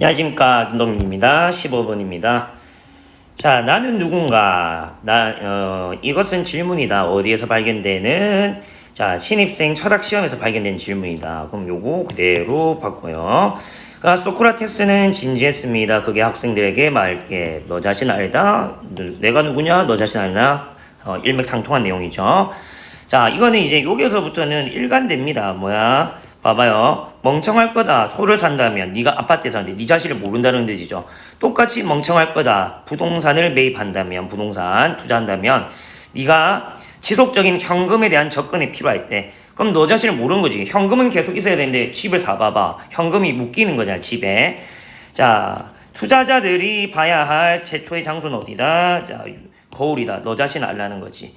안녕하십니까 김동민입니다. 15번입니다. 자 나는 누군가 나 어, 이것은 질문이다. 어디에서 발견되는 자 신입생 철학 시험에서 발견된 질문이다. 그럼 요거 그대로 바꿔요. 아, 소크라테스는 진지했습니다. 그게 학생들에게 말게 너 자신 알다. 누- 내가 누구냐? 너 자신 알나? 어, 일맥상통한 내용이죠. 자, 이거는 이제 여기서부터는 일관됩니다. 뭐야? 봐봐요. 멍청할 거다. 소를 산다면 네가 아파트에 사는데 네 자신을 모른다는 뜻이죠. 똑같이 멍청할 거다. 부동산을 매입한다면 부동산 투자한다면 네가 지속적인 현금에 대한 접근이 필요할 때 그럼 너 자신을 모르는 거지. 현금은 계속 있어야 되는데 집을 사봐봐. 현금이 묶이는 거잖아 집에. 자, 투자자들이 봐야 할 최초의 장소는 어디다? 자, 거울이다. 너 자신 알라는 거지.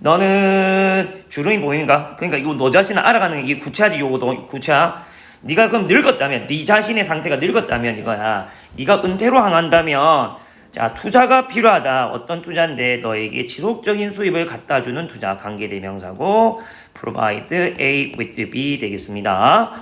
너는 주름이 보이는가? 그러니까 이거 너 자신을 알아가는 게 구차지 요거 너 구차. 네가 그럼 늙었다면 네 자신의 상태가 늙었다면 이거야. 네가 은퇴로 향한다면 자 투자가 필요하다. 어떤 투자인데 너에게 지속적인 수입을 갖다 주는 투자 관계 대명사고 provide A with B 되겠습니다.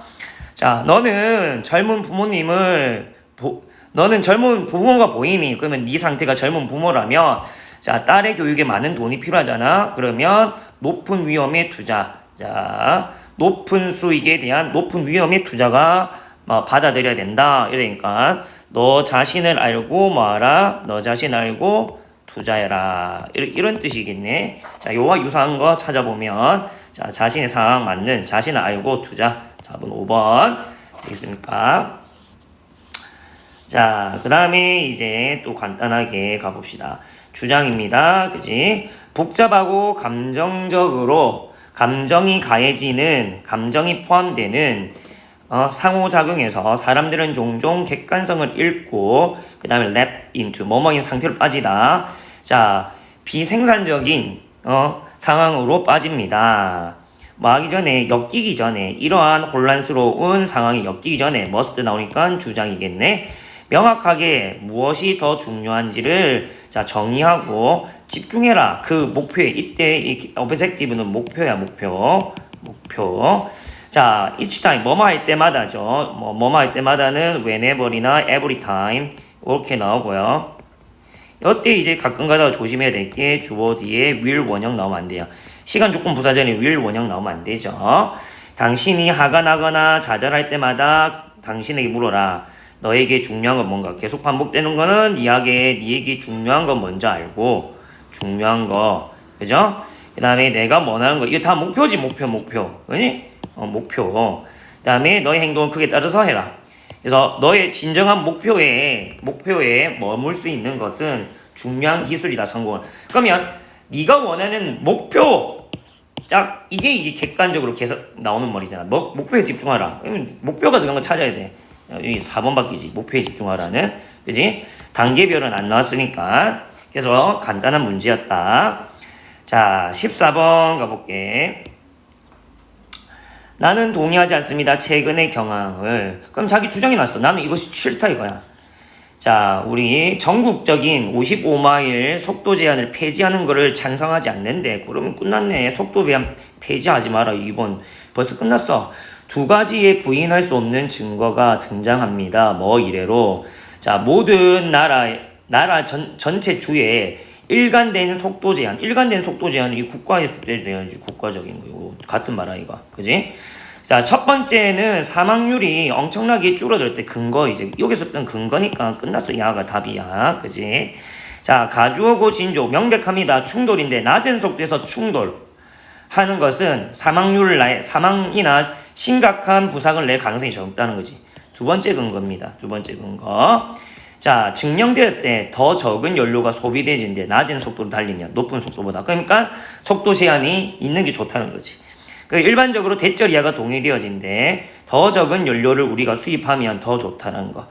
자 너는 젊은 부모님을 보, 너는 젊은 부모가 보이니 그러면 네 상태가 젊은 부모라면 자 딸의 교육에 많은 돈이 필요하잖아. 그러면 높은 위험의 투자. 자 높은 수익에 대한 높은 위험의 투자가 뭐 받아들여야 된다. 이러니까 너 자신을 알고 뭐하라? 너 자신 알고 투자해라. 이런, 이런 뜻이겠네. 자 요와 유사한 거 찾아보면 자 자신의 상황 맞는 자신을 알고 투자. 자 5번. 되겠습니까 자, 그 다음에 이제 또 간단하게 가봅시다. 주장입니다. 그지? 복잡하고 감정적으로 감정이 가해지는, 감정이 포함되는 어, 상호작용에서 사람들은 종종 객관성을 잃고, 그 다음에 lap into, 뭐뭐인 상태로 빠지다. 자, 비생산적인, 어, 상황으로 빠집니다. 뭐 하기 전에, 엮이기 전에, 이러한 혼란스러운 상황이 엮이기 전에, must 나오니까 주장이겠네. 명확하게 무엇이 더 중요한지를 자 정의하고 집중해라. 그 목표에 이때 이 objective는 목표야 목표. 목표. 자 each time 뭐뭐 할 때마다죠. 뭐 뭐뭐 할 때마다는 whenever이나 every time 이렇게 나오고요. 이때 이제 가끔 가다가 조심해야 될 게 주어 뒤에 will 원형 나오면 안 돼요. 시간 조건 부사전에 will 원형 나오면 안 되죠. 당신이 화가 나거나 좌절할 때마다 당신에게 물어라 너에게 중요한 건 뭔가. 계속 반복되는 거는 이야기에 니에게 중요한 건 먼저 알고 중요한 거. 그죠? 그 다음에 내가 원하는 거. 이거 다 목표지 목표 목표. 그니? 어 목표. 그 다음에 너의 행동은 크게 따라서 해라. 그래서 너의 진정한 목표에 목표에 머물 수 있는 것은 중요한 기술이다 성공은 그러면 네가 원하는 목표. 딱 이게 이게 객관적으로 계속 나오는 말이잖아. 목, 목표에 집중하라. 목표가 들어간 거 찾아야 돼 여기 4번 바뀌지 목표에 집중하라는 그지? 단계별은 안 나왔으니까 그래서 간단한 문제였다. 자 14번 가볼게. 나는 동의하지 않습니다. 최근의 경황을. 그럼 자기 주장이 났어. 나는 이것이 싫다 이거야. 자 우리 전국적인 55마일 속도 제한을 폐지하는 거를 찬성하지 않는데 그러면 끝났네. 속도 제한 폐지하지 마라 이번. 벌써 끝났어 두 가지의 부인할 수 없는 증거가 등장합니다. 뭐 이래로 자 모든 나라 나라 전 전체 주에 일관된 속도 제한, 일관된 속도 제한은 이 국가의 속도 제한이지 국가적인 거고 같은 말 아이가, 그지? 자 첫 번째는 사망률이 엄청나게 줄어들 때 근거 이제 여기서부터는 근거니까 끝났어 야가 답이야, 그지? 자 가주어고 진조 명백합니다. 충돌인데 낮은 속도에서 충돌. 하는 것은 사망률을 나 사망이나 심각한 부상을 낼 가능성이 적다는 거지. 두 번째 근거입니다. 두 번째 근거. 자, 증명될 때더 적은 연료가 소비되는데 낮은 속도로 달리면 높은 속도보다. 그러니까 속도 제한이 있는 게 좋다는 거지. 그 일반적으로 대절 이하가 동의되어진데 더 적은 연료를 우리가 수입하면 더 좋다는 거.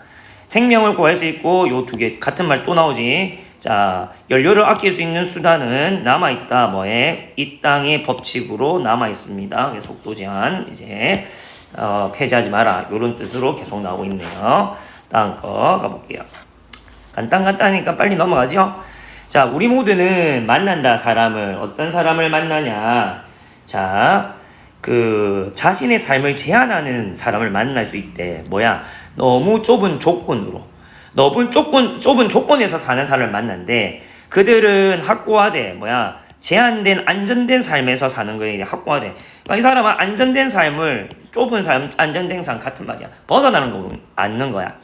생명을 구할 수 있고 요 두 개 같은 말 또 나오지. 자, 연료를 아낄 수 있는 수단은 남아 있다. 뭐에 이 땅의 법칙으로 남아 있습니다. 속도 제한 이제 어, 폐지하지 마라. 이런 뜻으로 계속 나오고 있네요. 다음 거 가볼게요. 간단간단하니까 빨리 넘어가죠. 자, 우리 모두는 만난다 사람을 어떤 사람을 만나냐. 자, 그 자신의 삶을 제한하는 사람을 만날 수 있대. 뭐야? 너무 좁은 조건으로. 너무 좁은 좁은 조건에서 사는 사람을 만난데 그들은 확고하대. 뭐야? 제한된 안전된 삶에서 사는 거에 확고하대. 그러니까 이 사람은 안전된 삶을 좁은 삶, 안전된 삶 같은 말이야. 벗어나는 거 않는 거야.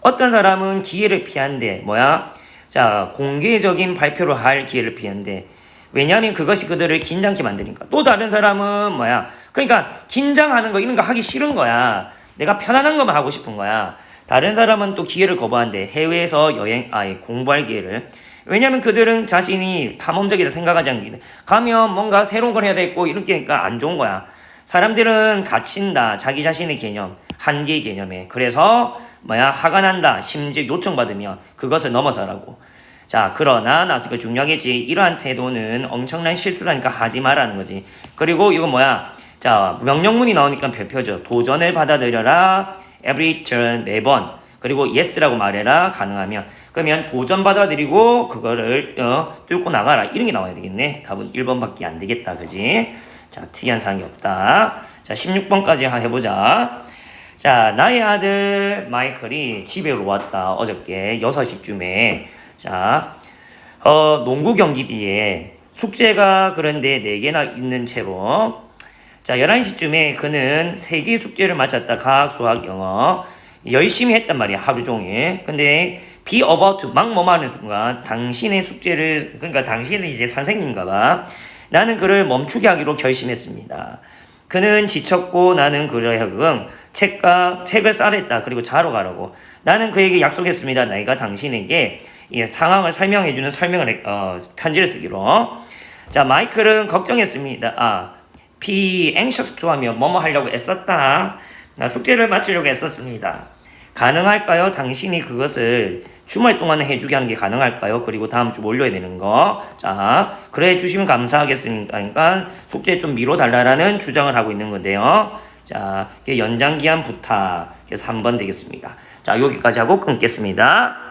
어떤 사람은 기회를 피한대. 뭐야? 자, 공개적인 발표를 할 기회를 피한대. 왜냐하면 그것이 그들을 긴장케 만드니까. 또 다른 사람은 뭐야? 그러니까 긴장하는 거 이런 거 하기 싫은 거야. 내가 편안한 것만 하고 싶은 거야. 다른 사람은 또 기회를 거부한대. 해외에서 여행, 아예 공부할 기회를. 왜냐면 그들은 자신이 탐험적이다 생각하지 않기 가면 뭔가 새로운 걸 해야 되고 이렇게 하니까 안 좋은 거야. 사람들은 갇힌다. 자기 자신의 개념, 한계의 개념에. 그래서 뭐야 화가 난다. 심지어 요청받으면 그것을 넘어서라고. 자 그러나 그 중요하겠지. 이러한 태도는 엄청난 실수라니까 하지 말라는 거지. 그리고 이거 뭐야? 자 명령문이 나오니까 별표죠. 도전을 받아들여라. Every turn 매번. 그리고 yes라고 말해라 가능하면. 그러면 도전 받아들이고 그거를 어, 뚫고 나가라. 이런 게 나와야 되겠네. 답은 1번밖에 안 되겠다. 그지? 자 특이한 사항이 없다. 자 16번까지 해보자. 자 나의 아들 마이클이 집에 왔다. 어저께 6시쯤에. 자 어, 농구 경기 뒤에 숙제가 그런데 4개나 있는 채로 자 11시쯤에 그는 3개 숙제를 마쳤다. 과학 수학 영어. 열심히 했단 말이야 하루 종일. 근데 be about 막 뭐하는 순간 당신의 숙제를 그러니까 당신은 이제 선생님인가 봐. 나는 그를 멈추게 하기로 결심했습니다. 그는 지쳤고 나는 그를 하금 책과 책을 싸랬다. 그리고 자러 가라고. 나는 그에게 약속했습니다. 내가 당신에게 이 상황을 설명해주는 설명을 해- 어, 편지를 쓰기로. 자 마이클은 걱정했습니다. 아 be anxious 하면 뭐뭐 하려고 애썼다 나 숙제를 마치려고 애썼습니다 가능할까요? 당신이 그것을 주말 동안에 해주게 하는 게 가능할까요? 그리고 다음 주 몰려야 되는 거. 자, 그래 해주시면 감사하겠습니다. 그러니까 숙제 좀 미뤄달라는 주장을 하고 있는 건데요. 자, 연장기한 부탁. 그래서 3번 되겠습니다. 자, 여기까지 하고 끊겠습니다.